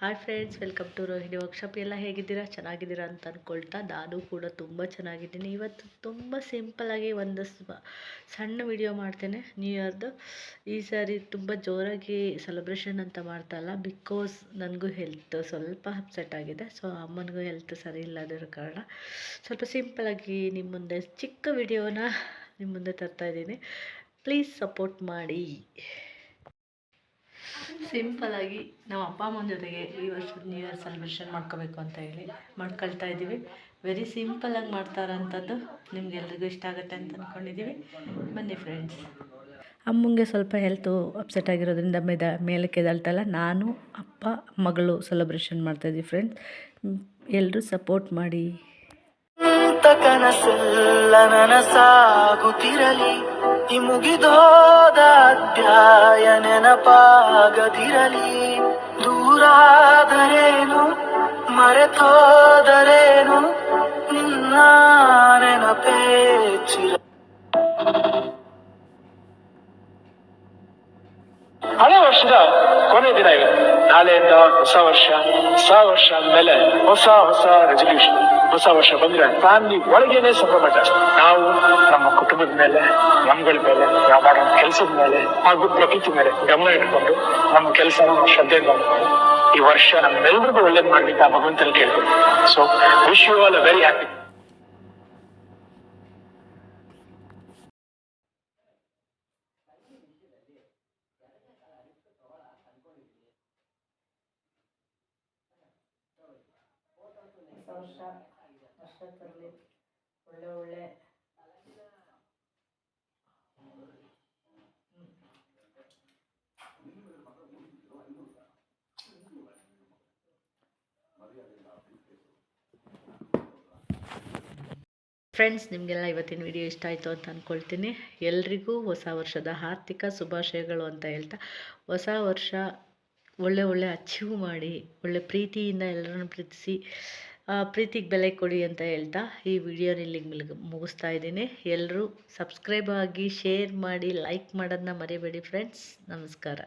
Hi friends welcome to Rohini workshop ಎಲ್ಲ ಹೇಗಿದ್ದೀರಾ? ಚೆನ್ನಾಗಿದ್ದೀರಾ ಅಂತ ಅಂದ್ಕೊಳ್ತಾ ನಾನು ಕೂಡ ತುಂಬ ಚೆನ್ನಾಗಿದ್ದೀನಿ. ಇವತ್ತು ತುಂಬ ಸಿಂಪಲಾಗಿ ಒಂದು ಸಣ್ಣ ವಿಡಿಯೋ ಮಾಡ್ತೇನೆ. ನ್ಯೂ ಇಯರ್ದು ಈ ಸಾರಿ ತುಂಬ ಜೋರಾಗಿ ಸೆಲೆಬ್ರೇಷನ್ ಅಂತ ಮಾಡ್ತಾ ಇಲ್ಲ. ಬಿಕಾಸ್ ನನಗೂ ಹೆಲ್ತ್ ಸ್ವಲ್ಪ ಅಪ್ಸೆಟ್ ಆಗಿದೆ. ಸೊ ಅಮ್ಮನಿಗೂ ಹೆಲ್ತ್ ಸರಿ ಇಲ್ಲದಿರೋ ಕಾರಣ ಸ್ವಲ್ಪ ಸಿಂಪಲಾಗಿ ನಿಮ್ಮ ಮುಂದೆ ಚಿಕ್ಕ ವಿಡಿಯೋನ ನಿಮ್ಮ ಮುಂದೆ ತರ್ತಾ ಇದ್ದೀನಿ. ಪ್ಲೀಸ್ ಸಪೋರ್ಟ್ ಮಾಡಿ. ಸಿಂಪಲಾಗಿ ನಮ್ಮ ಅಪ್ಪ ಅಮ್ಮನ ಜೊತೆಗೆ ಈ ವರ್ಷದ ನ್ಯೂ ಇಯರ್ ಸೆಲೆಬ್ರೇಷನ್ ಮಾಡ್ಕೋಬೇಕು ಅಂತ ಹೇಳಿ ಮಾಡ್ಕೊಳ್ತಾ ಇದ್ದೀವಿ. ವೆರಿ ಸಿಂಪಲಾಗಿ ಮಾಡ್ತಾರಂಥದ್ದು ನಿಮಗೆಲ್ರಿಗೂ ಇಷ್ಟ ಆಗುತ್ತೆ ಅಂತ ಅಂದ್ಕೊಂಡಿದ್ದೀವಿ ಬನ್ನಿ ಫ್ರೆಂಡ್ಸ್ ಅಮ್ಮಂಗೆ ಸ್ವಲ್ಪ ಹೆಲ್ತು ಅಪ್ಸೆಟ್ ಆಗಿರೋದ್ರಿಂದ ಮೇದ ಮೇಲಕ್ಕೆ ಎದ್ದೇಳ್ತಲ್ಲ ನಾನು ಅಪ್ಪ ಮಗಳು ಸೆಲೆಬ್ರೇಷನ್ ಮಾಡ್ತಾಯಿದ್ದೀವಿ ಫ್ರೆಂಡ್ಸ್ ಎಲ್ಲರೂ ಸಪೋರ್ಟ್ ಮಾಡಿ. ಕನಸೆಲ್ಲ ನನಸಾಗುತ್ತಿರಲಿ ಈ ಮುಗಿದೋದ ಅಧ್ಯಾಯ ನೆನಪಾಗದಿರಲಿ. ದೂರಾದರೇನು, ಮರೆತೋದರೇನು, ನಿನ್ನ ನೆನಪೇ ಚಿರ ಹಳೆ ವರ್ಷದ ಕೊನೆ ದಿನ ಇವತ್ತು ನಾಳೆಯಿಂದ ಹೊಸ ವರ್ಷ ಹೊಸ ವರ್ಷ ಆದ್ಮೇಲೆ ಹೊಸ ಹೊಸ ರೆಸಲ್ಯೂಷನ್ ಹೊಸ ವರ್ಷ ಬಂದ್ರೆ ಫ್ಯಾಮಿಲಿ ಒಳಗೇನೆ ಸಂಭ್ರಮ ನಾವು ನಮ್ಮ ಕುಟುಂಬದ ಮೇಲೆ, ನಮ್ಗಳ ಮೇಲೆ, ನಾವು ಮಾಡೋ ಕೆಲಸದ ಮೇಲೆ ಹಾಗೂ ಪ್ರಕೃತಿ ಮೇಲೆ ಗಮನ ಇಟ್ಕೊಂಡು ನಮ್ಮ ಕೆಲಸ ಶ್ರದ್ಧೆಯಿಂದ ಈ ವರ್ಷ ನಮ್ಮೆಲ್ಲರಿಗೂ ಒಳ್ಳೇದ್ ಮಾಡ್ಲಿಕ್ಕೆ ಆ ಭಗವಂತನ ಕೇಳ್ತೀನಿ so wish you all very happy ಹೊಸ ತರಲಿ ಒಳ್ಳೆ ಒಳ್ಳೆ. ಫ್ರೆಂಡ್ಸ್ ನಿಮಗೆಲ್ಲ ಇವತ್ತಿನ ವಿಡಿಯೋ ಇಷ್ಟ ಆಯಿತು ಅಂತ ಅಂದ್ಕೊಳ್ತೀನಿ ಎಲ್ರಿಗೂ ಹೊಸ ವರ್ಷದ ಆರ್ಥಿಕ ಶುಭಾಶಯಗಳು ಅಂತ ಹೇಳ್ತಾ, ಹೊಸ ವರ್ಷ ಒಳ್ಳೆ ಒಳ್ಳೆ ಅಚೀವ್ ಮಾಡಿ, ಒಳ್ಳೆ ಪ್ರೀತಿಯಿಂದ ಎಲ್ಲರನ್ನು ಪ್ರೀತಿಸಿ ಪ್ರೀತಿಗೆ ಬೆಲೆ ಕೊಡಿ ಅಂತ ಹೇಳ್ತಾ ಈ ವಿಡಿಯೋನ ಇಲ್ಲಿಗೆ ಮುಗಿಸ್ತಾ ಇದ್ದೀನಿ. ಎಲ್ಲರೂ ಸಬ್ಸ್ಕ್ರೈಬ್ ಆಗಿ, ಶೇರ್ ಮಾಡಿ, ಲೈಕ್ ಮಾಡೋದನ್ನ ಮರಿಬೇಡಿ ಫ್ರೆಂಡ್ಸ್. ನಮಸ್ಕಾರ.